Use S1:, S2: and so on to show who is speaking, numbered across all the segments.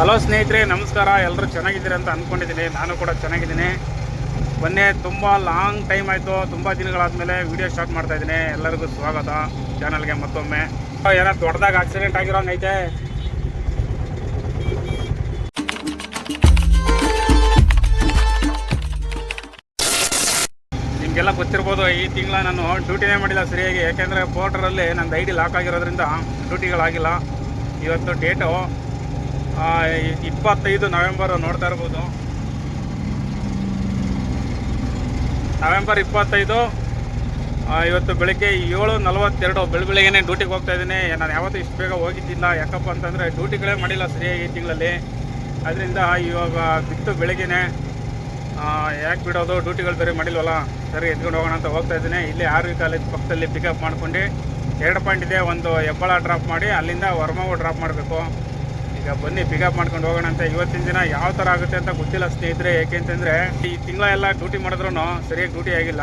S1: Hello ಸ್ನೇಹಿತರೆ, ನಮಸ್ಕಾರ. ಎಲ್ಲರೂ ಚೆನ್ನಾಗಿದ್ದೀರಿ ಅಂತ ಅಂದ್ಕೊಂಡಿದ್ದೀನಿ ನಾನು ಕೂಡ ಚೆನ್ನಾಗಿದ್ದೀನಿ. ಮೊನ್ನೆ ತುಂಬ ಲಾಂಗ್ ಟೈಮ್ ಆಯಿತು. ತುಂಬ ದಿನಗಳಾದಮೇಲೆ ವೀಡಿಯೋ ಸ್ಟಾರ್ಟ್ ಮಾಡ್ತಾ ಇದ್ದೀನಿ. ಎಲ್ಲರಿಗೂ ಸ್ವಾಗತ. ಚಾನಲ್ಗೆ ಮತ್ತೊಮ್ಮೆ. ಏನೋ ದೊಡ್ಡದಾಗ ಆಕ್ಸಿಡೆಂಟ್ ಆಗಿರೋಂಗೈತೆ ನಿಮಗೆಲ್ಲ ಗೊತ್ತಿರ್ಬೋದು, ಈ ತಿಂಗಳ ನಾನು ಡ್ಯೂಟಿನೇ ಮಾಡಿಲ್ಲ ಸರಿಯಾಗಿ. ಯಾಕೆಂದರೆ ಪೋರ್ಟರಲ್ಲಿ ನನ್ನ ಐ ಡಿ ಲಾಕ್ ಆಗಿರೋದ್ರಿಂದ ಡ್ಯೂಟಿಗಳಾಗಿಲ್ಲ ಇವತ್ತು ಡೇಟು ಇಪ್ಪತ್ತೈದು ನವೆಂಬರ್ ನೋಡ್ತಾ ಇರ್ಬೋದು. ನವೆಂಬರ್ ಇಪ್ಪತ್ತೈದು ಇವತ್ತು ಬೆಳಿಗ್ಗೆ ಏಳು ನಲವತ್ತೆರಡು ಬೆಳ ಬೆಳಿಗ್ಗೆನೆ ಡ್ಯೂಟಿಗೆ ಹೋಗ್ತಾ ಇದ್ದೀನಿ. ನಾನು ಯಾವತ್ತೂ ಇಷ್ಟು ಬೇಗ ಹೋಗಿದ್ದಿಲ್ಲ. ಯಾಕಪ್ಪ ಅಂತಂದರೆ ಡ್ಯೂಟಿಗಳೇ ಮಾಡಿಲ್ಲ ಸರಿಯಾಗಿ ಈ ತಿಂಗಳಲ್ಲಿ. ಅದರಿಂದ ಇವಾಗ ಬಿತ್ತು ಬೆಳಿಗ್ಗೆನೆ. ಯಾಕೆ ಬಿಡೋದು? ಡ್ಯೂಟಿಗಳು ಬೇರೆ ಮಾಡಿಲ್ವಲ್ಲ? ಸರಿ, ಎತ್ಕೊಂಡು ಹೋಗೋಣ ಅಂತ ಹೋಗ್ತಾ ಇದ್ದೀನಿ. ಇಲ್ಲಿ ಆರ್ ವಿ ಕಾಲೇಜ್ ಪಕ್ಕದಲ್ಲಿ ಪಿಕಪ್ ಮಾಡ್ಕೊಂಡು. ಎರಡು ಪಾಯಿಂಟ್ ಇದೆ, ಒಂದು ಹೆಬ್ಬಾಳ ಡ್ರಾಪ್ ಮಾಡಿ, ಅಲ್ಲಿಂದ ವರ್ಮಾವು ಡ್ರಾಪ್ ಮಾಡಬೇಕು. ಈಗ ಬನ್ನಿ ಪಿಕಪ್ ಮಾಡ್ಕೊಂಡು ಹೋಗೋಣ ಅಂತ. ಇವತ್ತಿನ ದಿನ ಯಾವ ಥರ ಆಗುತ್ತೆ ಅಂತ ಗೊತ್ತಿಲ್ಲ ಸ್ನೇಹಿತರೆ. ಏಕೆ ಅಂತಂದರೆ ಈ ತಿಂಗಳ ಎಲ್ಲ ಡ್ಯೂಟಿ ಮಾಡಿದ್ರು ಸರಿಯಾಗಿ ಡ್ಯೂಟಿ ಆಗಿಲ್ಲ.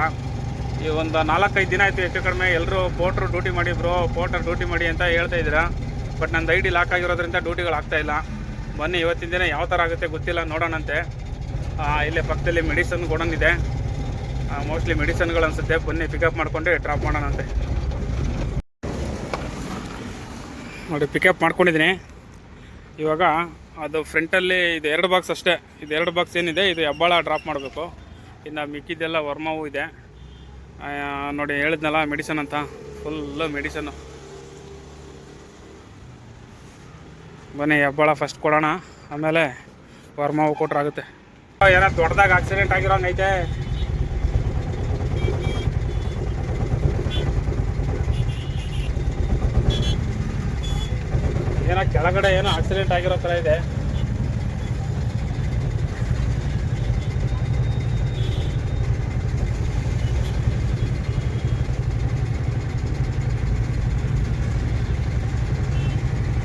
S1: ಈ ಒಂದು ನಾಲ್ಕೈದು ದಿನ ಆಯಿತು ಹೆಚ್ಚು ಕಡಿಮೆ ಎಲ್ಲರೂ ಪೋಟ್ರು ಡ್ಯೂಟಿ ಮಾಡಿ ಬ್ರೋ ಪೋಟರ್ ಡ್ಯೂಟಿ ಮಾಡಿ ಅಂತ ಹೇಳ್ತಾ ಇದ್ದೀರಾ. ಬಟ್ ನಂದು ಐ ಡಿ ಲಾಕ್ ಆಗಿರೋದ್ರಿಂದ ಡ್ಯೂಟಿಗಳು ಆಗ್ತಾಯಿಲ್ಲ ಬನ್ನಿ, ಇವತ್ತಿನ ದಿನ ಯಾವ ಥರ ಆಗುತ್ತೆ ಗೊತ್ತಿಲ್ಲ, ನೋಡೋಣಂತೆ. ಇಲ್ಲೇ ಪಕ್ಕದಲ್ಲಿ ಮೆಡಿಸನ್ ಗೋಡನ್ ಇದೆ. ಮೋಸ್ಟ್ಲಿ ಮೆಡಿಸನ್ಗಳು ಅನಿಸುತ್ತೆ. ಬನ್ನಿ ಪಿಕಪ್ ಮಾಡ್ಕೊಂಡು ಡ್ರಾಪ್ ಮಾಡೋಣಂತೆ. ನೋಡಿ ಪಿಕಪ್ ಮಾಡ್ಕೊಂಡಿದ್ದೀನಿ. ಇವಾಗ ಅದು ಫ್ರಂಟಲ್ಲಿ ಇದು ಎರಡು ಬಾಕ್ಸ್ ಅಷ್ಟೇ. ಇದು ಎರಡು ಬಾಕ್ಸ್ ಏನಿದೆ, ಇದು ಹೆಬ್ಬಾಳ ಡ್ರಾಪ್ ಮಾಡಬೇಕು. ಇನ್ನು ಮಿಕ್ಕಿದ್ದೆಲ್ಲ ವರ್ಮವು ಇದೆ. ನೋಡಿ ಹೇಳಿದ್ನಲ್ಲ ಮೆಡಿಸನ್ ಅಂತ. ಫುಲ್ಲು ಮೆಡಿಸನ್ನು ಬನ್ನಿ, ಹೆಬ್ಬಾಳ ಫಸ್ಟ್ ಕೊಡೋಣ. ಆಮೇಲೆ ವರ್ಮಾವು ಕೊಟ್ರಾಗುತ್ತೆ ಏನೋ ದೊಡ್ಡದಾಗಿ ಆಕ್ಸಿಡೆಂಟ್ ಆಗಿರೋಂಗೈತೆ ಏನೋ ಕೆಳಗಡೆ ಏನೋ ಆಕ್ಸಿಡೆಂಟ್ ಆಗಿರೋ ಥರ ಇದೆ.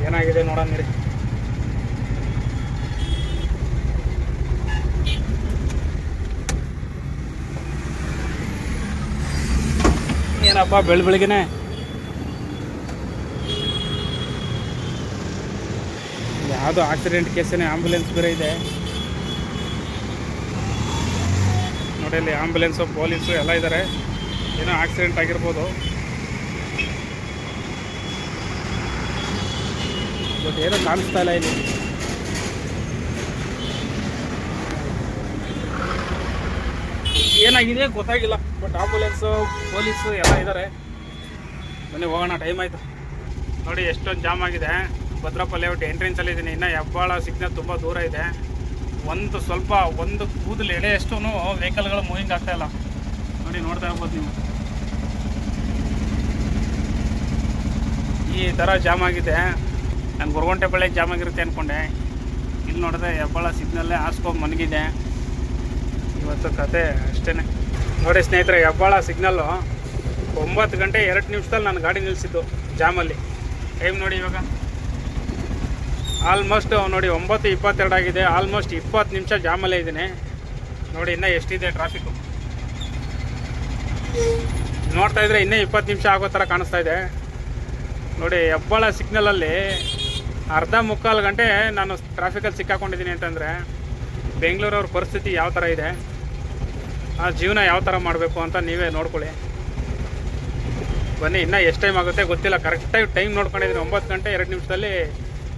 S1: ಏನಾಗಿದೆ ನೋಡೋಣ ನಡಿ. ಏನಪ್ಪ ಬೆಳ್ ಬೆಳಿಗ್ಗೆನೆ ಯಾವುದು ಆಕ್ಸಿಡೆಂಟ್ ಕೇಸೇ ಆಂಬ್ಯುಲೆನ್ಸ್ ಬೇರೆ ಇದೆ. ನೋಡಿ ಅಲ್ಲಿ ಆಂಬ್ಯುಲೆನ್ಸು ಪೊಲೀಸು ಎಲ್ಲ ಇದ್ದಾರೆ ಏನೋ ಆಕ್ಸಿಡೆಂಟ್ ಆಗಿರ್ಬೋದು. ಬಟ್ ಏನೋ ಕಾಣಿಸ್ತಾ ಇಲ್ಲ ಇಲ್ಲಿ. ಏನಾಗಿದೆ ಗೊತ್ತಾಗಿಲ್ಲ ಬಟ್ ಆಂಬುಲೆನ್ಸು ಪೊಲೀಸು ಎಲ್ಲ ಇದ್ದಾರೆ ಬನ್ನಿ ಹೋಗೋಣ ಟೈಮ್ ಆಯಿತು. ನೋಡಿ ಎಷ್ಟೊಂದು ಜಾಮ್ ಆಗಿದೆ. ಭದ್ರಪ್ಪ ಲೇಔಟ್ ಎಂಟ್ರೆನ್ಸಲ್ಲಿ ಇದ್ದೀನಿ. ಇನ್ನು ಹೆಬ್ಬಾಳ ಸಿಗ್ನಲ್ ತುಂಬ ದೂರ ಇದೆ. ಒಂದು ಸ್ವಲ್ಪ, ಒಂದು ಕೂದಲು ಎಳೆಯಷ್ಟು ವೆಹಿಕಲ್ಗಳು ಮೂವಿಂಗ್ ಇಲ್ಲ. ನೋಡಿ, ನೋಡ್ತಾ ಇರ್ಬೋದು ನೀವು. ಈ ಥರ ಜಾಮ್ ಆಗಿದೆ. ನಾನು ಗುರುಗಂಟೆ ಬಳೆ ಜಾಮ್ ಆಗಿರುತ್ತೆ ಅಂದ್ಕೊಂಡೆ ಇಲ್ಲಿ ನೋಡಿದ್ರೆ ಹೆಬ್ಬಾಳ ಸಿಗ್ನಲ್ಲೇ ಹಾಸ್ಕೊಂಡು ಮನಗಿದೆ. ಇವತ್ತು ಕತೆ ಅಷ್ಟೇ ನೋಡಿ ಸ್ನೇಹಿತರೆ, ಹೆಬ್ಬಾಳ ಸಿಗ್ನಲ್ಲು ಒಂಬತ್ತು ಗಂಟೆ ಎರಡು ನಿಮಿಷದಲ್ಲಿ ನಾನು ಗಾಡಿ ನಿಲ್ಲಿಸಿದ್ದು ಜಾಮಲ್ಲಿ ಟೈಮ್ ನೋಡಿ ಇವಾಗ. ಆಲ್ಮೋಸ್ಟ್ ನೋಡಿ, ಒಂಬತ್ತು ಇಪ್ಪತ್ತೆರಡು ಆಗಿದೆ. ಆಲ್ಮೋಸ್ಟ್ ಇಪ್ಪತ್ತು ನಿಮಿಷ ಜಾಮಲ್ಲೇ ಇದ್ದೀನಿ. ನೋಡಿ, ಇನ್ನೂ ಎಷ್ಟಿದೆ ಟ್ರಾಫಿಕ್ಕು ನೋಡ್ತಾ ಇದ್ರೆ ಇನ್ನೂ ಇಪ್ಪತ್ತು ನಿಮಿಷ ಆಗೋ ಥರ ಕಾಣಿಸ್ತಾ ಇದೆ. ನೋಡಿ, ಹೆಬ್ಬಾಳ ಸಿಗ್ನಲಲ್ಲಿ ಅರ್ಧ ಮುಕ್ಕಾಲು ಗಂಟೆ ನಾನು ಟ್ರಾಫಿಕಲ್ಲಿ ಸಿಕ್ಕಾಕೊಂಡಿದ್ದೀನಿ ಅಂತಂದರೆ, ಬೆಂಗಳೂರವ್ರ ಪರಿಸ್ಥಿತಿ ಯಾವ ಥರ ಇದೆ? ಆ ಜೀವನ ಯಾವ ಥರ ಮಾಡಬೇಕು ಅಂತ ನೀವೇ ನೋಡ್ಕೊಳ್ಳಿ. ಬನ್ನಿ, ಇನ್ನೂ ಎಷ್ಟು ಟೈಮ್ ಆಗುತ್ತೆ ಗೊತ್ತಿಲ್ಲ. ಕರೆಕ್ಟಾಗಿ ಟೈಮ್ ನೋಡ್ಕೊಂಡಿದ್ದೀನಿ. ಒಂಬತ್ತು ಗಂಟೆ ಎರಡು ನಿಮಿಷದಲ್ಲಿ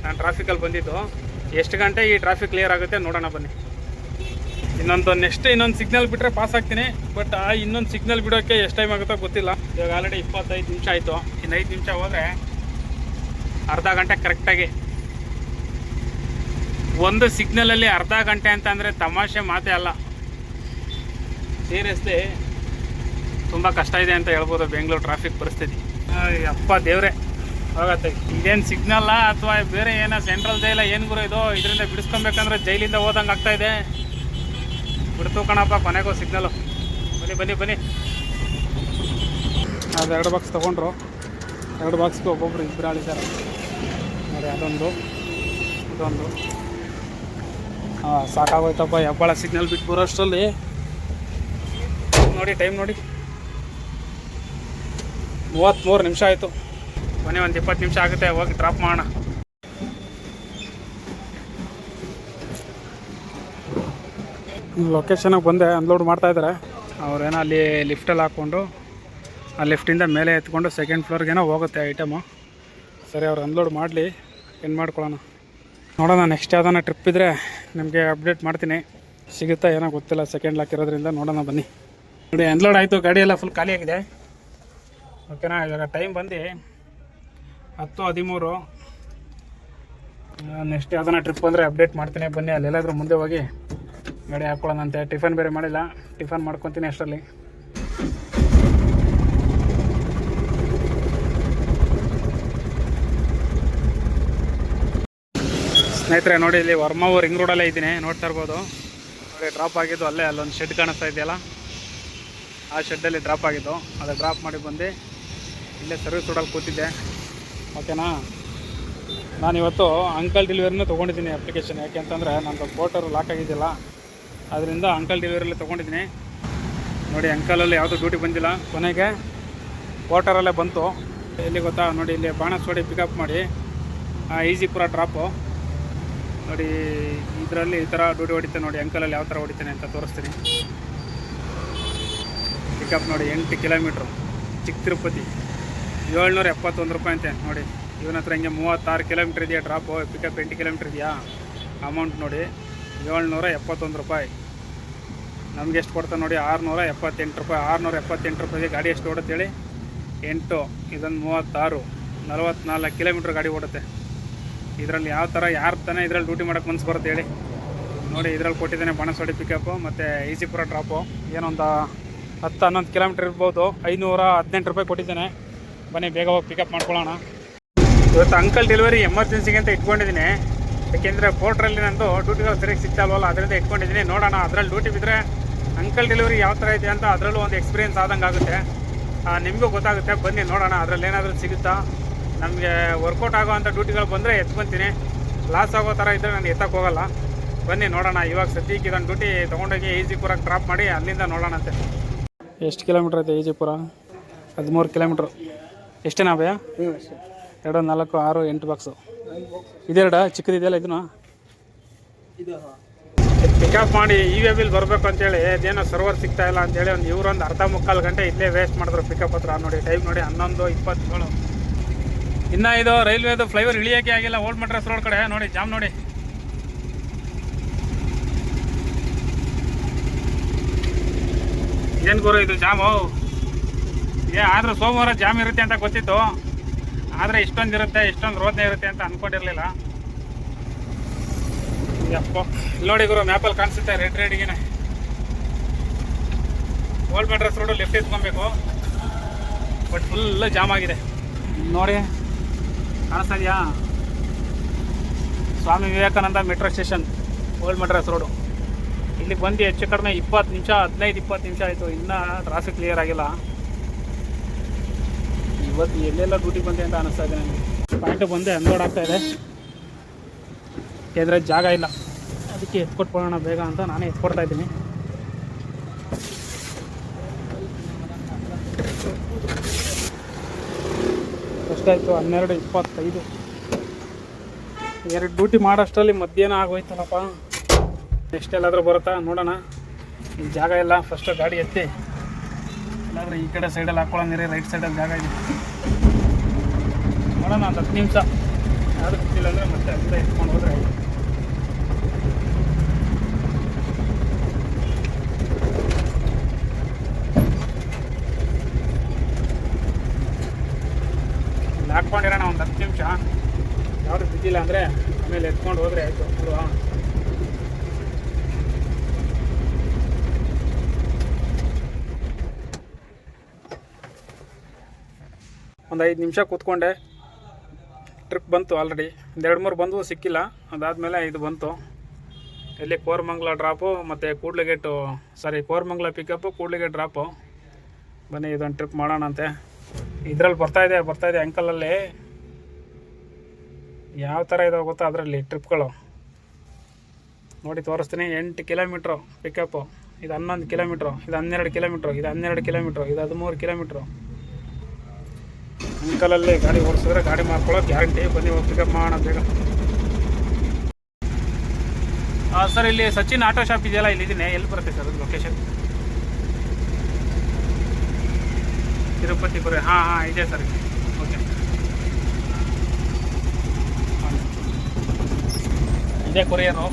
S1: ನಾನು ಟ್ರಾಫಿಕಲ್ಲಿ ಬಂದಿದ್ದು. ಎಷ್ಟು ಗಂಟೆ ಈ ಟ್ರಾಫಿಕ್ ಕ್ಲಿಯರ್ ಆಗುತ್ತೆ ನೋಡೋಣ ಬನ್ನಿ. ಇನ್ನೊಂದು ನೆಕ್ಸ್ಟ್ ಇನ್ನೊಂದು ಸಿಗ್ನಲ್ ಬಿಟ್ಟರೆ ಪಾಸ್ ಆಗ್ತೀನಿ. ಬಟ್ ಆ ಇನ್ನೊಂದು ಸಿಗ್ನಲ್ ಬಿಡೋಕ್ಕೆ ಎಷ್ಟು ಟೈಮ್ ಆಗುತ್ತೋ ಗೊತ್ತಿಲ್ಲ. ಇವಾಗ ಆಲ್ರೆಡಿ ಇಪ್ಪತ್ತೈದು ನಿಮಿಷ ಆಯಿತು. ಇನ್ನು ಐದು ನಿಮಿಷ ಹೋದರೆ ಅರ್ಧ ಗಂಟೆ ಕರೆಕ್ಟಾಗಿ ಒಂದು ಸಿಗ್ನಲಲ್ಲಿ ಅರ್ಧ ಗಂಟೆ ಅಂತ ಅಂದರೆ ತಮಾಷೆ ಮಾತೇ ಅಲ್ಲ. ಸೀರಿಯಸ್ಲಿ ತುಂಬ ಕಷ್ಟ ಇದೆ ಅಂತ ಹೇಳ್ಬೋದು ಬೆಂಗಳೂರು ಟ್ರಾಫಿಕ್ ಪರಿಸ್ಥಿತಿ. ಅಪ್ಪ ದೇವ್ರೆ. ಹೋಗತ್ತೆ. ಇದೇನು ಸಿಗ್ನಲ್ಲ ಅಥವಾ ಬೇರೆ ಏನೋ ಸೆಂಟ್ರಲ್ ಜೈಲ ಏನು ಗುರು ಇದು? ಇದರಿಂದ ಬಿಡಿಸ್ಕೊಬೇಕಂದ್ರೆ ಜೈಲಿಂದ ಹೋದಂಗೆ ಆಗ್ತಾ ಇದೆ. ಬಿಡ್ತು ಕಣಪ್ಪ, ಕೊನೆಗೂ ಸಿಗ್ನಲು. ಬನ್ನಿ ಬನ್ನಿ ಬನ್ನಿ. ಅದು ಎರಡು ಬಾಕ್ಸ್ ತೊಗೊಂಡ್ರು. ಎರಡು ಬಾಕ್ಸ್ಗೆ ಒಬ್ಬೊಬ್ರು ಇಬ್ಬರು ಆಳಿದ್ದಾರೆ. ನೋಡಿ ಅದೊಂದು, ಇದೊಂದು. ಹಾಂ ಸಾಕಾಗೋಯ್ತಪ್ಪ, ಹೆಬ್ಬಾಳ ಸಿಗ್ನಲ್ ಬಿಟ್ಟು ಬರೋಷ್ಟರಲ್ಲಿ ನೋಡಿ ಟೈಮ್ ನೋಡಿ. ಮೂವತ್ತ್ಮೂರು ನಿಮಿಷ ಆಯಿತು. ಕೊನೆ ಒಂದು ಇಪ್ಪತ್ತು ನಿಮಿಷ ಆಗುತ್ತೆ, ಹೋಗಿ ಡ್ರಾಪ್ ಮಾಡೋಣ. ಲೊಕೇಶನಾಗ ಬಂದೆ ಅನ್ಲೋಡ್ ಮಾಡ್ತಾ ಇದ್ದಾರೆ ಅವ್ರೇನೋ ಅಲ್ಲಿ ಲಿಫ್ಟಲ್ಲಿ ಹಾಕ್ಕೊಂಡು, ಆ ಲಿಫ್ಟಿಂದ ಮೇಲೆ ಎತ್ಕೊಂಡು ಸೆಕೆಂಡ್ ಫ್ಲೋರ್ಗೇನೋ ಹೋಗುತ್ತೆ ಐಟಮು ಸರಿ, ಅವ್ರು ಅನ್ಲೋಡ್ ಮಾಡಲಿ, ಏನು ಮಾಡ್ಕೊಳ್ಳೋಣ. ನೋಡೋಣ ನೆಕ್ಸ್ಟ್ ಯಾವ್ದಾನ ಟ್ರಿಪ್ ಇದ್ದರೆ ನಿಮಗೆ ಅಪ್ಡೇಟ್ ಮಾಡ್ತೀನಿ. ಸಿಗುತ್ತಾ ಏನೋ ಗೊತ್ತಿಲ್ಲ ಸೆಕೆಂಡ್ ಲಾಕ್ ಇರೋದ್ರಿಂದ ನೋಡೋಣ, ಬನ್ನಿ. ನೋಡಿ ಅನ್ಲೋಡ್ ಆಯಿತು, ಗಾಡಿ ಎಲ್ಲ ಫುಲ್ ಖಾಲಿಯಾಗಿದೆ. ಓಕೆನಾ ಇವಾಗ ಟೈಮ್ ಬಂದು ಹತ್ತು, ಹದಿಮೂರು. ನೆಕ್ಸ್ಟ್ ಯಾವ್ದಾನ ಟ್ರಿಪ್ ಅಂದರೆ ಅಪ್ಡೇಟ್ ಮಾಡ್ತೀನಿ. ಬನ್ನಿ, ಅಲ್ಲೆಲ್ಲಾದ್ರೂ ಮುಂದೆ ಹೋಗಿ ಗಾಡಿ ಹಾಕ್ಕೊಳ್ಳೋಣಂತೆ ಟಿಫನ್ ಬೇರೆ ಮಾಡಿಲ್ಲ. ಟಿಫನ್ ಮಾಡ್ಕೊತೀನಿ ಅಷ್ಟರಲ್ಲಿ. ಸ್ನೇಹಿತರೆ, ನೋಡಿ ಇಲ್ಲಿ ವರ್ಮಾವು ರಿಂಗ್ ರೋಡಲ್ಲೇ ಇದ್ದೀನಿ. ನೋಡ್ತಾ ಇರ್ಬೋದು. ನೋಡಿ ಡ್ರಾಪ್ ಆಗಿದ್ದು ಅಲ್ಲೇ, ಅಲ್ಲೊಂದು ಶೆಡ್ ಕಾಣಿಸ್ತಾ ಇದೆಯಲ್ಲ? ಆ ಶೆಡ್ಡಲ್ಲಿ ಡ್ರಾಪ್ ಆಗಿದ್ದು. ಅದು ಡ್ರಾಪ್ ಮಾಡಿ ಬಂದು ಇಲ್ಲೇ ಸರ್ವಿಸ್ ರೋಡಲ್ಲಿ ಕೂತಿದ್ದೆ. ಓಕೆನಾ? ನಾನು ಇವತ್ತು ಅಂಕಲ್ ಡೆಲಿವರಿನೂ ತೊಗೊಂಡಿದ್ದೀನಿ ಅಪ್ಲಿಕೇಶನ್ ಯಾಕೆ ಅಂತಂದರೆ ನಂದು ಕೋಟರ್ ಲಾಕ್ ಆಗಿದ್ದಿಲ್ಲ ಅದರಿಂದ ಅಂಕಲ್ ಡೆಲಿವರಿಯಲ್ಲಿ ತೊಗೊಂಡಿದ್ದೀನಿ. ನೋಡಿ ಅಂಕಲಲ್ಲಿ ಯಾವುದೂ ಡ್ಯೂಟಿ ಬಂದಿಲ್ಲ. ಕೊನೆಗೆ ಕೋಟರಲ್ಲೇ ಬಂತು. ಎಲ್ಲಿ ಗೊತ್ತಾ? ನೋಡಿ, ಇಲ್ಲಿ ಬಾಣಸ್ವಾಡಿ ಪಿಕಪ್ ಮಾಡಿ. ಈಜಿಪುರ ಡ್ರಾಪು ನೋಡಿ, ಇದರಲ್ಲಿ ಈ ಥರ ಡ್ಯೂಟಿ ಹೊಡಿತೆ ನೋಡಿ ಅಂಕಲಲ್ಲಿ ಯಾವ ಥರ ಹೊಡಿತೇನೆ ಅಂತ ತೋರಿಸ್ತೀನಿ. ಪಿಕಪ್ ನೋಡಿ, ಎಂಟು ಕಿಲೋಮೀಟ್ರು ಚಿಕ್ಕ ತಿರುಪತಿ. ಏಳ್ನೂರ ಎಪ್ಪತ್ತೊಂದು ರೂಪಾಯಿ ಅಂತೆ, ನೋಡಿ. ಇವನ ಹತ್ರ ಹಿಂಗೆ ಮೂವತ್ತಾರು ಕಿಲೋಮೀಟ್ರ್ ಇದೆಯಾ ಡ್ರಾಪು ಪಿಕಪ್ ಎಂಟು ಕಿಲೋಮೀಟ್ರ್ ಇದೆಯಾ? ಅಮೌಂಟ್ ನೋಡಿ, ಏಳ್ನೂರ ಎಪ್ಪತ್ತೊಂದು ರೂಪಾಯಿ. ನಮ್ಗೆ ಎಷ್ಟು ಕೊಡ್ತಾನೆ ನೋಡಿ, ಆರುನೂರ ಎಪ್ಪತ್ತೆಂಟು ರೂಪಾಯಿ, ಆರುನೂರ ಎಪ್ಪತ್ತೆಂಟು ರೂಪಾಯಿಗೆ ಗಾಡಿ ಎಷ್ಟು ಓಡುತ್ತೆ ಹೇಳಿ? ಎಂಟು, ಇದೊಂದು ಮೂವತ್ತಾರು, ನಲವತ್ನಾಲ್ಕು ಕಿಲೋಮೀಟ್ರ್ ಗಾಡಿ ಓಡುತ್ತೆ. ಇದರಲ್ಲಿ ಯಾವ ಥರ ಯಾರು ತಾನೇ ಇದರಲ್ಲಿ ಡ್ಯೂಟಿ ಮಾಡೋಕ್ಕೆ ಮನ್ಸು ಬರುತ್ತೆ ಹೇಳಿ. ನೋಡಿ, ಇದರಲ್ಲಿ ಕೊಟ್ಟಿದ್ದಾನೆ ಬಾಣಸ್ವಾಡಿ ಪಿಕಪ್ಪು ಮತ್ತು ಈಜಿಪುರ ಡ್ರಾಪು ಏನೊಂದು ಹತ್ತು ಹನ್ನೊಂದು ಕಿಲೋಮೀಟ್ರ್ ಇರ್ಬೋದು, ಐನೂರ ಹದಿನೆಂಟು ರೂಪಾಯಿ ಕೊಟ್ಟಿದ್ದಾನೆ. ಬನ್ನಿ ಬೇಗ ಹೋಗಿ ಪಿಕಪ್ ಮಾಡ್ಕೊಳ್ಳೋಣ. ಇವತ್ತು ಅಂಕಲ್ ಡೆಲಿವರಿ ಎಮರ್ಜೆನ್ಸಿಗೆ ಅಂತ ಇಟ್ಕೊಂಡಿದ್ದೀನಿ. ಯಾಕೆಂದರೆ ಪೋರ್ಟ್ರಲ್ಲಿ ನಂದು ಡ್ಯೂಟಿಗಳು ಸರಿಯಾಗಿ ಸಿಗ್ತಾವಲ್ಲ ಅದರಿಂದ ಇಟ್ಕೊಂಡಿದ್ದೀನಿ. ನೋಡೋಣ ಅದರಲ್ಲಿ ಡ್ಯೂಟಿ ಬಿದ್ದರೆ ಅಂಕಲ್ ಡೆಲಿವರಿ ಯಾವ ಥರ ಇದೆ ಅಂತ ಅದರಲ್ಲೂ ಒಂದು ಎಕ್ಸ್ಪೀರಿಯನ್ಸ್ ಆದಂಗೆ ಆಗುತ್ತೆ. ನಿಮಗೂ ಗೊತ್ತಾಗುತ್ತೆ. ಬನ್ನಿ ನೋಡೋಣ ಅದರಲ್ಲಿ ಏನಾದರೂ ಸಿಗುತ್ತಾ. ನಮಗೆ ವರ್ಕೌಟ್ ಆಗೋವಂಥ ಡ್ಯೂಟಿಗಳು ಬಂದರೆ ಎತ್ಕೊತೀನಿ. ಲಾಸ್ ಆಗೋ ಥರ ಇದ್ದರೆ ನಾನು ಎತ್ತಕ್ಕೆ ಹೋಗಲ್ಲ. ಬನ್ನಿ ನೋಡೋಣ. ಇವಾಗ ಸದ್ಯಕ್ಕೆ ಇದೊಂದು ಡ್ಯೂಟಿ ತೊಗೊಂಡೋಗಿ ಈಜಿಪುರಕ್ಕೆ ಡ್ರಾಪ್ ಮಾಡಿ ಅಲ್ಲಿಂದ ನೋಡೋಣಂತೆ. ಎಷ್ಟು ಕಿಲೋಮೀಟ್ರ್ ಐತೆ ಈಜಿಪುರ ಹದಿಮೂರು ಕಿಲೋಮೀಟ್ರು. ಎಷ್ಟೇನಾ ಭಯ? ಎರಡು ನಾಲ್ಕು ಆರು ಎಂಟು ಬಾಕ್ಸು ಇದೆರಡ? ಚಿಕ್ಕದಿದೆಯಲ್ಲ ಇದು ಪಿಕಪ್ ಮಾಡಿ ಇ ವಿ ಬಿಲ್ ಬರಬೇಕು ಅಂತೇಳಿ ಅದೇನೋ ಸರ್ವರ್ ಸಿಗ್ತಾ ಇಲ್ಲ ಅಂತೇಳಿ ಒಂದು ಇವರೊಂದು ಅರ್ಧ ಮುಕ್ಕಾಲು ಗಂಟೆ ಇಲ್ಲೇ ವೇಸ್ಟ್ ಮಾಡಿದ್ರು ಪಿಕಪ್ ಹತ್ರ. ನೋಡಿ ಟೈಮ್ ನೋಡಿ ಹನ್ನೊಂದು ಇಪ್ಪತ್ತೇಳು. ಇನ್ನು ಇದು ರೈಲ್ವೇದು ಫ್ಲೈವರ್ ಇಳಿಯೋಕೆ ಆಗಿಲ್ಲ. ಓಲ್ಡ್ ಮಡ್ರಸ್ ರೋಡ್ ಕಡೆ. ನೋಡಿ ಜಾಮ್ ನೋಡಿ. ಏನು ಗುರು ಇದು ಜಾಮು ಏ, ಆದರೂ ಸೋಮವಾರ ಜಾಮ್ ಇರುತ್ತೆ ಅಂತ ಗೊತ್ತಿತ್ತು. ಆದರೆ ಇಷ್ಟೊಂದು ಇರುತ್ತೆ, ಇಷ್ಟೊಂದು ರೋದನೆ ಇರುತ್ತೆ ಅಂತ ಅಂದ್ಕೊಂಡಿರಲಿಲ್ಲ ಯಪ್ಪ. ನೋಡಿ ಗುರು ಮ್ಯಾಪಲ್ಲಿ ಕಾಣಿಸುತ್ತೆ ರೆಡ್ ರೆಡ್ಗೆ ಓಲ್ಡ್ ಮೆಡ್ರಸ್ ರೋಡು ಲೆಫ್ಟ್ ಎತ್ಕೊಬೇಕು ಬಟ್ ಫುಲ್ ಜಾಮ್ ಆಗಿದೆ. ನೋಡಿ, ಕಾಣಿಸ್ತಾ Swami Vivekananda metro station old Madras road ಇಲ್ಲಿ ಬಂದು ಹೆಚ್ಚು ಕಡಿಮೆ ಇಪ್ಪತ್ತು ನಿಮಿಷ, ಹದಿನೈದು ಇಪ್ಪತ್ತು ನಿಮಿಷ ಆಯಿತು. ಇನ್ನೂ ಟ್ರಾಫಿಕ್ ಕ್ಲಿಯರ್ ಆಗಿಲ್ಲ. ಇವತ್ತು ಎಲ್ಲೆಲ್ಲ ಡ್ಯೂಟಿ ಬಂದೆ ಅಂತ ಅನಿಸ್ತಾ ಇದೆ ನನಗೆ. ಪಾಯಿಂಟ್ ಬಂದೆ ಅನ್ಲೋಡ್ ಆಗ್ತಾ ಇದೆ. ಯಾಕೆಂದರೆ ಜಾಗ ಇಲ್ಲ. ಅದಕ್ಕೆ ಎತ್ಕೊಟ್ಕೊಳ್ಳೋಣ ಬೇಗ ಅಂತ ನಾನೇ ಎತ್ಕೊಡ್ತಾ ಇದ್ದೀನಿ. ಎಷ್ಟಾಯಿತು ಹನ್ನೆರಡು ಇಪ್ಪತ್ತೈದು. ಎರಡು ಡ್ಯೂಟಿ ಮಾಡೋಷ್ಟರಲ್ಲಿ ಮಧ್ಯಾಹ್ನ ಆಗೋಯ್ತಲ್ಲಪ್ಪ. ನೆಕ್ಸ್ಟ್ ಎಲ್ಲಾದರೂ ಬರುತ್ತಾ? ನೋಡೋಣ. ಜಾಗ ಇಲ್ಲ ಫಸ್ಟು ಗಾಡಿ ಎತ್ತಿ. ಇಲ್ಲಾಂದ್ರೆ ಈ ಕಡೆ ಸೈಡಲ್ಲಿ ನೀರೇ ರೈಟ್ ಸೈಡಲ್ಲಿ ಜಾಗ ಇದೆ. ನೋಡೋಣ, ಒಂದು ಹತ್ತು ನಿಮಿಷ. ಯಾರು ಗೊತ್ತಿಲ್ಲ ಅಂದರೆ ಮತ್ತೆ ಅಲ್ಲಿಂದ ಇಟ್ಕೊಂಡು ಹೋದರೆ ಹಾಕ್ಕೊಂಡಿರೋಣ ಒಂದು ಹತ್ತು ನಿಮಿಷ. ಯಾರು ಬಿದ್ದಿಲ್ಲ ಅಂದರೆ ಆಮೇಲೆ ಎತ್ಕೊಂಡು ಹೋದರೆ ಆಯಿತು. ಅಲ್ವಾ ಒಂದು ಐದು ನಿಮಿಷ ಕೂತ್ಕೊಂಡೆ. ಟ್ರಿಪ್ ಬಂತು ಆಲ್ರೆಡಿ ಒಂದು ಎರಡು ಮೂರು ಬಂದು ಸಿಕ್ಕಿಲ್ಲ. ಅದಾದಮೇಲೆ ಇದು ಬಂತು. ಇಲ್ಲಿ ಕೋರಮಂಗ್ಲ ಡ್ರಾಪು ಮತ್ತು ಕೂಡ್ಲಿಗೇಟು ಸಾರಿ ಕೋರಮಂಗ್ಲ ಪಿಕಪ್ಪು ಕೂಡ್ಲಿಗೇಟ್ ಡ್ರಾಪು ಬನ್ನಿ, ಇದೊಂದು ಟ್ರಿಪ್ ಮಾಡೋಣಂತೆ ಇದರಲ್ಲಿ ಬರ್ತಾಯಿದೆ ಬರ್ತಾಯಿದೆ ಅಂಕಲಲ್ಲಿ ಯಾವ ಥರ ಇದಾವೆ ಗೊತ್ತಾ ಅದರಲ್ಲಿ ಟ್ರಿಪ್ಗಳು ನೋಡಿ, ತೋರಿಸ್ತೀನಿ. ಎಂಟು ಕಿಲೋಮೀಟ್ರು ಪಿಕಪ್ಪು ಇದು ಹನ್ನೊಂದು ಕಿಲೋಮೀಟ್ರು ಇದು ಹನ್ನೆರಡು ಕಿಲೋಮೀಟ್ರು ಇದು ಹನ್ನೆರಡು ಕಿಲೋಮೀಟ್ರು ಇದು ಹದಿಮೂರು ಕಿಲೋಮೀಟ್ರು ಅಂಕಲಲ್ಲಿ ಗಾಡಿ ಓಡಿಸಿದ್ರೆ ಗಾಡಿ ಮಾಡ್ಕೊಳ್ಳೋ ಗ್ಯಾರಂಟಿ. ಬನ್ನಿ, ಹೋಗಿ ಪಿಕಪ್ ಮಾಡೋಣ ಬೇಗ. ಸರ್, ಇಲ್ಲಿ ಸಚಿನ್ ಆಟೋ ಶಾಪ್ ಇದೆಯಲ್ಲ, ಇಲ್ಲಿದ್ದೀನಿ. ಎಲ್ಲಿ ಬರುತ್ತೆ ಸರ್ ಅದು ಲೊಕೇಶನ್ ತಿರುಪತಿ ಬರೋ ಹಾಂ ಹಾಂ, ಇದೆ ಸರ್. ಓಕೆ. ಇದೇ ಕೊರಿಯರು.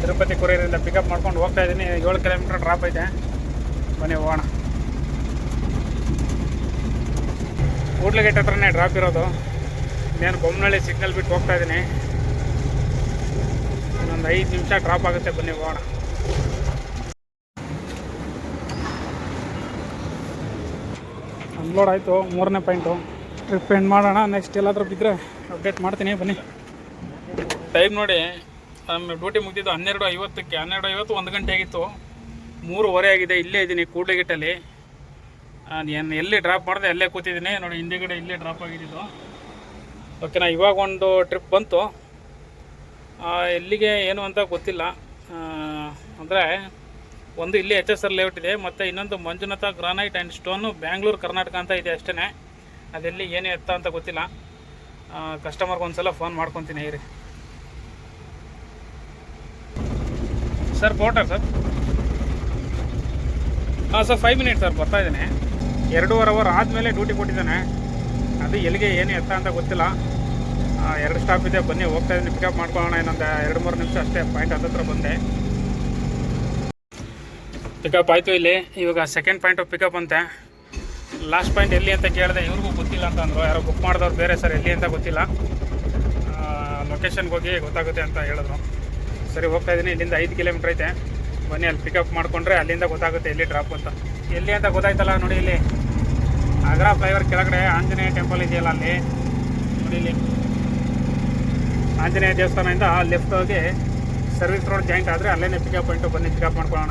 S1: ತಿರುಪತಿ ಕೊರಿಯರಿಂದ ಪಿಕಪ್ ಮಾಡ್ಕೊಂಡು ಹೋಗ್ತಾ ಇದ್ದೀನಿ. ಏಳು ಕಿಲೋಮೀಟ್ರ್ ಡ್ರಾಪ್ ಐತೆ ಬನ್ನಿ, ಹೋಗೋಣ. ಕೂಡ್ಲಗೇಟ್ ಹತ್ರನೇ ಡ್ರಾಪ್ ಇರೋದು. ನಾನು ಬೊಮ್ಮನಹಳ್ಳಿ ಸಿಗ್ನಲ್ ಬಿಟ್ಟು ಹೋಗ್ತಾ ಇದ್ದೀನಿ ಇನ್ನೊಂದು ಐದು ನಿಮಿಷ ಡ್ರಾಪ್ ಆಗುತ್ತೆ ಬನ್ನಿ ಹೋಗೋಣ. ಅನ್ಲೋಡ್ ಆಯಿತು, ಮೂರನೇ ಪಾಯಿಂಟು ಟ್ರಿಪ್ ಎಂಡ್ ಮಾಡೋಣ ನೆಕ್ಸ್ಟ್ ಎಲ್ಲಾದರೂ ಬಿದ್ದರೆ ಅಪ್ಡೇಟ್ ಮಾಡ್ತೀನಿ, ಬನ್ನಿ. ಟೈಮ್ ನೋಡಿ ನಮ್ಮ ಡ್ಯೂಟಿ ಮುಗಿದಿದ್ದು ಹನ್ನೆರಡು ಐವತ್ತಕ್ಕೆ, ಹನ್ನೆರಡು ಐವತ್ತು ಒಂದು ಗಂಟೆ ಆಗಿತ್ತು. ಮೂರುವರೆ ಆಗಿದೆ, ಇಲ್ಲೇ ಇದ್ದೀನಿ ಕೂಡ್ಲಿಗಿಟ್ಟಲ್ಲಿ ಏನು ಎಲ್ಲಿ ಡ್ರಾಪ್ ಮಾಡಿದೆ ಅಲ್ಲೇ ಕೂತಿದ್ದೀನಿ. ನೋಡಿ ಹಿಂದೆಗಡೆ ಇಲ್ಲೇ ಡ್ರಾಪ್ ಆಗಿದ್ದು ಓಕೆನಾ ಇವಾಗ ಒಂದು ಟ್ರಿಪ್ ಬಂತು. ಎಲ್ಲಿಗೆ, ಏನು ಅಂತ ಗೊತ್ತಿಲ್ಲ. ಅಂದರೆ ಒಂದು ಇಲ್ಲಿ ಎಚ್ ಎಸ್ ಆರ್ ಲೇಔಟ್ ಇದೆ, ಮತ್ತು ಇನ್ನೊಂದು Manjunatha granite and stone Bangalore, Karnataka ಅಂತ ಇದೆ ಅಷ್ಟೇ ಅದೆಲ್ಲಿ ಏನು ಎತ್ತ ಅಂತ ಗೊತ್ತಿಲ್ಲ. ಕಸ್ಟಮರ್ಗೆ ಒಂದು ಸಲ ಫೋನ್ ಮಾಡ್ಕೊತೀನಿ, ಇರಿ. Sir porter sir. ಹಾಂ ಸರ್ ಫೈವ್ ಮಿನಿಟ್ ಸರ್ ಬರ್ತಾಯಿದ್ದೀನಿ ಎರಡೂವರೆ ಅವರ್ ಆದಮೇಲೆ ಡ್ಯೂಟಿ ಕೊಟ್ಟಿದ್ದಾನೆ. ಅದು ಎಲ್ಲಿಗೆ, ಏನು ಎತ್ತ ಅಂತ ಗೊತ್ತಿಲ್ಲ. ಎರಡು ಸ್ಟಾಪ್ ಇದೆ, ಬನ್ನಿ, ಹೋಗ್ತಾ ಇದ್ದೀನಿ ಪಿಕಪ್ ಮಾಡ್ಕೊಳ್ಳೋಣ, ಇನ್ನೊಂದು ಎರಡು, ಮೂರು ನಿಮಿಷ ಅಷ್ಟೇ ಪಾಯಿಂಟ್ ಹತ್ತತ್ರ ಬಂದೆ. ಪಿಕಪ್ ಆಯಿತು ಇಲ್ಲಿ. ಇವಾಗ ಸೆಕೆಂಡ್ ಪಾಯಿಂಟು ಪಿಕಪ್ ಅಂತೆ. ಲಾಸ್ಟ್ ಪಾಯಿಂಟ್ ಎಲ್ಲಿ ಅಂತ ಕೇಳಿದೆ, ಇವ್ರಿಗೂ ಗೊತ್ತಿಲ್ಲ ಅಂತ ಅಂದರು ಯಾರೋ ಬುಕ್ ಮಾಡಿದವ್ರು ಬೇರೆ ಸರ್, ಎಲ್ಲಿ ಅಂತ ಗೊತ್ತಿಲ್ಲ. ಲೊಕೇಶನ್ಗೆ ಹೋಗಿ ಗೊತ್ತಾಗುತ್ತೆ ಅಂತ ಹೇಳಿದ್ರು. ಸರಿ, ಹೋಗ್ತಾ ಇದ್ದೀನಿ. ಇಲ್ಲಿಂದ ಐದು ಕಿಲೋಮೀಟ್ರ್ ಐತೆ. ಬನ್ನಿ, ಅಲ್ಲಿ ಪಿಕಪ್ ಮಾಡಿಕೊಂಡ್ರೆ ಅಲ್ಲಿಂದ ಗೊತ್ತಾಗುತ್ತೆ ಎಲ್ಲಿ ಡ್ರಾಪ್ ಅಂತ. ಎಲ್ಲಿ ಅಂತ ಗೊತ್ತಾಯ್ತಲ್ಲ ನೋಡಿ ಇಲ್ಲಿ. ಆಗ್ರಾ ಫ್ಲೈವರ್ ಕೆಳಗಡೆ ಆಂಜನೇಯ ಟೆಂಪಲ್ ಇದೆಯಲ್ಲ ಅಲ್ಲಿ? ನೋಡಿಲಿ ಆಂಜನೇಯ ದೇವಸ್ಥಾನದಿಂದ ಲೆಫ್ಟ್ ಹೋಗಿ ಸರ್ವಿಸ್ ರೋಡ್ ಜಾಯಿಂಟ್ ಆದರೆ ಅಲ್ಲೇ ಪಿಕಪ್ ಪಾಯಿಂಟು ಬನ್ನಿ ಪಿಕಪ್ ಮಾಡ್ಕೊಳ್ಳೋಣ.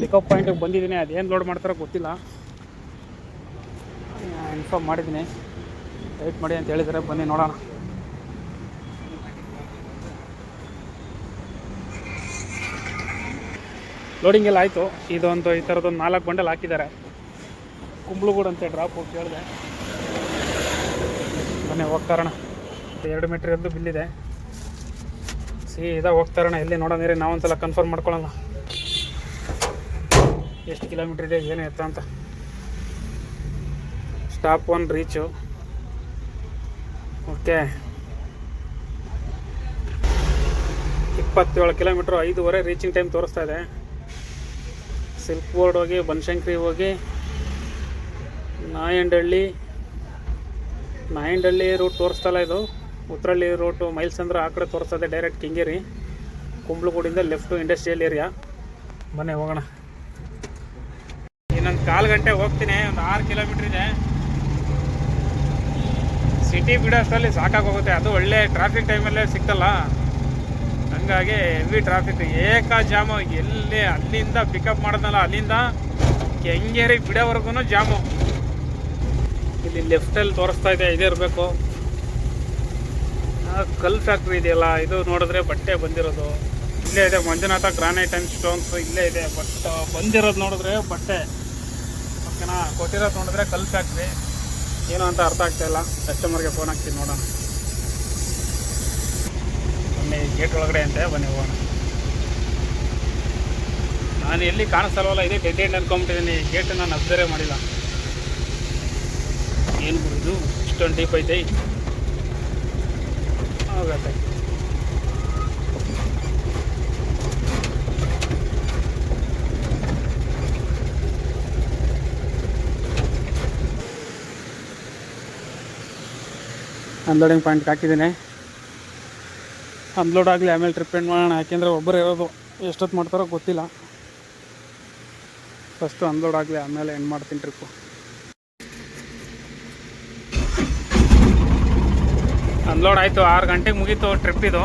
S1: ಪಿಕಪ್ ಪಾಯಿಂಟಿಗೆ ಬಂದಿದ್ದೀನಿ, ಅದೇನು ಲೋಡ್ ಮಾಡ್ತಾರೋ ಗೊತ್ತಿಲ್ಲ. ಇನ್ಫಾರ್ಮ್ ಮಾಡಿದ್ದೀನಿ. ವೆಯ್ಟ್ ಮಾಡಿ ಅಂತ ಹೇಳಿದರೆ, ಬನ್ನಿ ನೋಡೋಣ. ಲೋಡಿಂಗ್ ಎಲ್ಲ ಆಯಿತು. ಇದೊಂದು ಈ ಥರದೊಂದು ನಾಲ್ಕು ಬಂಡಲ್ ಹಾಕಿದ್ದಾರೆ. ಕುಂಬ್ಳಗೂಡು ಅಂತ ಡ್ರಾಪ್ ಹೋಗಿ ಕೇಳಿದೆ. ಮನೆ ಹೋಗ್ತಾರಣ ಎರಡು ಮೀಟ್ರ್ ಎದ್ದು ಬಿಲ್ಲಿದೆ. ಸೀದಾ ಹೋಗ್ತಾರಣ ಎಲ್ಲಿ ನೋಡೋಣ ನಾವೊಂದ್ಸಲ ಕನ್ಫರ್ಮ್ ಮಾಡ್ಕೊಳ್ಳೋಣ ಎಷ್ಟು ಕಿಲೋಮೀಟ್ರ್ ಇದೆ, ಏನು ಎತ್ತ ಅಂತ. ಸ್ಟಾಪ್ ಒನ್ ರೀಚು ಓಕೆ ಇಪ್ಪತ್ತೇಳು ಕಿಲೋಮೀಟ್ರ್ ಐದೂವರೆ ರೀಚಿಂಗ್ ಟೈಮ್ ತೋರಿಸ್ತಾ ಇದೆ. ಸಿಲ್ಕ್ ಬೋರ್ಡ್ ಹೋಗಿ ಬನಶಂಕರಿ ಹೋಗಿ ನಾಯಂಡಹಳ್ಳಿ ನಾಯಂಡಹಳ್ಳಿ ರೂಟ್ ತೋರಿಸ್ತಲ್ಲ ಇದು. ಉತ್ತರಳ್ಳಿ ರೂಟು ಮೈಲ್ಸ್ ಅಂದ್ರೆ ಆ ಕಡೆ ತೋರಿಸ್ತದೆ ಡೈರೆಕ್ಟ್ ಕಿಂಗೇರಿ ಕುಂಬ್ಳಗೂಡಿಂದ ಲೆಫ್ಟು ಇಂಡಸ್ಟ್ರಿಯಲ್ ಏರಿಯಾ ಬನ್ನಿ, ಹೋಗೋಣ. ಇನ್ನೊಂದು ಕಾಲು ಗಂಟೆ ಹೋಗ್ತೀನಿ, ಒಂದು ಆರು ಕಿಲೋಮೀಟ್ರ್ ಇದೆ. ಸಿಟಿ ಬಿಡೋಷ್ಟರಲ್ಲಿ ಸಾಕಾಗೋಗುತ್ತೆ ಅದು ಒಳ್ಳೆ ಟ್ರಾಫಿಕ್ ಟೈಮಲ್ಲೇ ಸಿಕ್ತಲ್ಲ ಹಂಗಾಗಿ ಹೆವಿ ಟ್ರಾಫಿಕ್ ಏಕ ಜಾಮು. ಎಲ್ಲಿ, ಅಲ್ಲಿಂದ ಪಿಕಪ್ ಮಾಡೋದಲ್ಲ ಅಲ್ಲಿಂದ ಕೆಂಗೇರಿ ಬಿಡೋವರೆಗೂ ಜಾಮು. ಇಲ್ಲಿ ಲೆಫ್ಟಲ್ಲಿ ತೋರಿಸ್ತಾ ಇದೆ, ಇದೇ ಇರಬೇಕು. ಕಲ್ ಫ್ಯಾಕ್ಟ್ರಿ ಇದೆಯಲ್ಲ, ಇದು ನೋಡಿದ್ರೆ ಬಟ್ಟೆ ಬಂದಿರೋದು. ಇಲ್ಲೇ ಇದೆ ಮಂಜುನಾಥ ಗ್ರಾನೈಟ್ ಆ್ಯಂಡ್ ಸ್ಟೋನ್ಸ್ ಇಲ್ಲೇ ಇದೆ. ಬಟ್ ಬಂದಿರೋದು ನೋಡಿದ್ರೆ ಬಟ್ಟೆ. ಓಕೆನಾ ಕೊಟ್ಟಿರೋದು ನೋಡಿದ್ರೆ ಕಲ್ ಫ್ಯಾಕ್ಟ್ರಿ ಏನು ಅಂತ ಅರ್ಥ ಆಗ್ತಾ ಇಲ್ಲ. ಕಸ್ಟಮರ್ಗೆ ಫೋನ್ ಹಾಕ್ತೀನಿ, ನೋಡೋಣ. ಬನ್ನಿ ಗೇಟ್ ಒಳಗಡೆ ಅಂತೆ, ಬನ್ನಿ ಹೋಗೋಣ. ನಾನು ಎಲ್ಲಿ ಕಾಣಿಸ್ತಲ್ವಲ್ಲ ಇದೇ ಡೆಡ್ ಎಂಡ್ ಅನ್ಕೊಂಬಿಟ್ಟಿದ್ದೀನಿ ಗೇಟ್ ನಾನು ಅಬ್ಸರ್ವೇ ಮಾಡಿಲ್ಲ. ಏನು ಬಿಡುದು ಇಷ್ಟೊಂದು ಡೀಪ್ ಐತೆ. ಆಗತ್ತೆ. ಅನ್ಲೋಡಿಂಗ್ ಪಾಯಿಂಟ್ಗೆ ಹಾಕಿದ್ದೀನಿ. ಅನ್ಲೋಡ್ ಆಗಲಿ, ಆಮೇಲೆ ಟ್ರಿಪ್ ಎಂಡ್ ಮಾಡೋಣ. ಯಾಕೆಂದರೆ ಒಬ್ಬರು ಇರೋದು ಎಷ್ಟೊತ್ತು ಮಾಡ್ತಾರೋ ಗೊತ್ತಿಲ್ಲ. ಫಸ್ಟು ಅನ್ಲೋಡ್ ಆಗಲಿ, ಆಮೇಲೆ ಎಂಡ್ ಮಾಡ್ತೀನಿ ಟ್ರಿಪ್ಪು ಅನ್ಲೋಡ್ ಆಯಿತು. ಆರು ಗಂಟೆಗೆ ಮುಗೀತು ಟ್ರಿಪ್ ಇದು.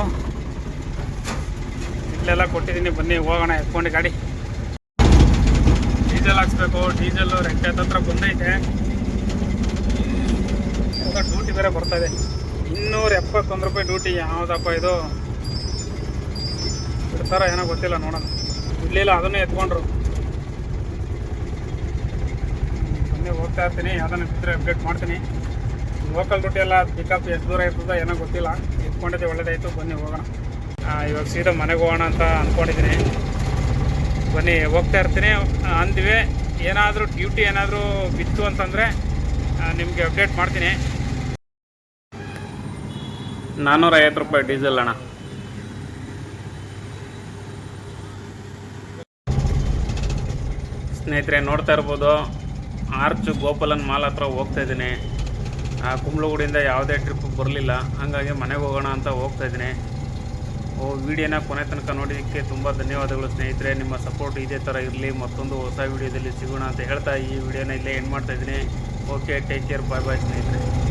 S1: ಇಲ್ಲೆಲ್ಲ ಕೊಟ್ಟಿದ್ದೀನಿ. ಬನ್ನಿ, ಹೋಗೋಣ, ಎತ್ಕೊಂಡು ಗಾಡಿ. ಡೀಸೆಲ್ ಹಾಕ್ಸ್ಬೇಕು. ಡೀಸೆಲ್ ರೆಕ್ಕೆ ಹತ್ರ ಬಂದೈತೆ. ಡ್ಯೂಟಿ ಬೇರೆ ಬರ್ತಾ ಇದೆ. ಇನ್ನೂರ ಎಪ್ಪತ್ತೊಂದು ರೂಪಾಯಿ ಡ್ಯೂಟಿ ಯಾವುದಪ್ಪ ಇದು? ಬಿಡ್ತಾರ ಏನೋ ಗೊತ್ತಿಲ್ಲ ನೋಡೋಣ. ಇಲ್ಲಿಲ್ಲ ಅದನ್ನೇ ಎತ್ಕೊಂಡ್ರು. ಬನ್ನಿ, ಹೋಗ್ತಾ ಇರ್ತೀನಿ. ಯಾವ್ದನ್ನ ಬಿದ್ದರೆ ಅಪ್ಡೇಟ್ ಮಾಡ್ತೀನಿ. ಲೋಕಲ್ ರೂಟಿ ಎಲ್ಲ ಪಿಕಪ್ ಎಷ್ಟು ದೂರ ಇರ್ತದೆ ಏನೋ ಗೊತ್ತಿಲ್ಲ. ಇಟ್ಕೊಂಡಿದ್ದೆ, ಒಳ್ಳೇದಾಯಿತು. ಬನ್ನಿ, ಹೋಗೋಣ. ಇವಾಗ ಸೀದಾ ಮನೆಗೆ ಹೋಗೋಣ ಅಂತ ಅಂದ್ಕೊಂಡಿದ್ದೀನಿ ಬನ್ನಿ, ಹೋಗ್ತಾ ಇರ್ತೀನಿ. ಅಂದ್ವಿ, ಏನಾದರೂ ಡ್ಯೂಟಿ ಏನಾದರೂ ಬಿತ್ತು ಅಂತಂದರೆ ನಿಮಗೆ ಅಪ್ಡೇಟ್ ಮಾಡ್ತೀನಿ. ನಾನ್ನೂರ ಐವತ್ತು ರೂಪಾಯಿ ಡೀಸೆಲ್ ಅಣ್ಣ. ಸ್ನೇಹಿತರೆ, ನೋಡ್ತಾ ಇರ್ಬೋದು. ಆರ್ಚ್ ಗೋಪಾಲನ್ ಮಾಲ್ ಹತ್ರ ಹೋಗ್ತಾ ಇದ್ದೀನಿ. ಕುಂಬ್ಳಗುಡಿಯಿಂದ ಯಾವುದೇ ಟ್ರಿಪ್ ಬರಲಿಲ್ಲ. ಹಾಗಾಗಿ ಮನೆಗೆ ಹೋಗೋಣ ಅಂತ ಹೋಗ್ತಾ ಇದ್ದೀನಿ. ಓ, ವಿಡಿಯೋನ ಕೊನೆ ತನಕ ನೋಡಿದ್ದಕ್ಕೆ ತುಂಬ ಧನ್ಯವಾದಗಳು ಸ್ನೇಹಿತರೆ. ನಿಮ್ಮ ಸಪೋರ್ಟ್ ಇದೇ ಥರ ಇರಲಿ. ಮತ್ತೊಂದು ಹೊಸ ವಿಡಿಯೋದಲ್ಲಿ ಸಿಗೋಣ ಅಂತ ಹೇಳ್ತಾ ಈ ವಿಡಿಯೋನ ಇಲ್ಲೇ ಎಂಡ್ ಮಾಡ್ತಾ ಇದ್ದೀನಿ. Okay take care bye bye ಸ್ನೇಹಿತರೆ.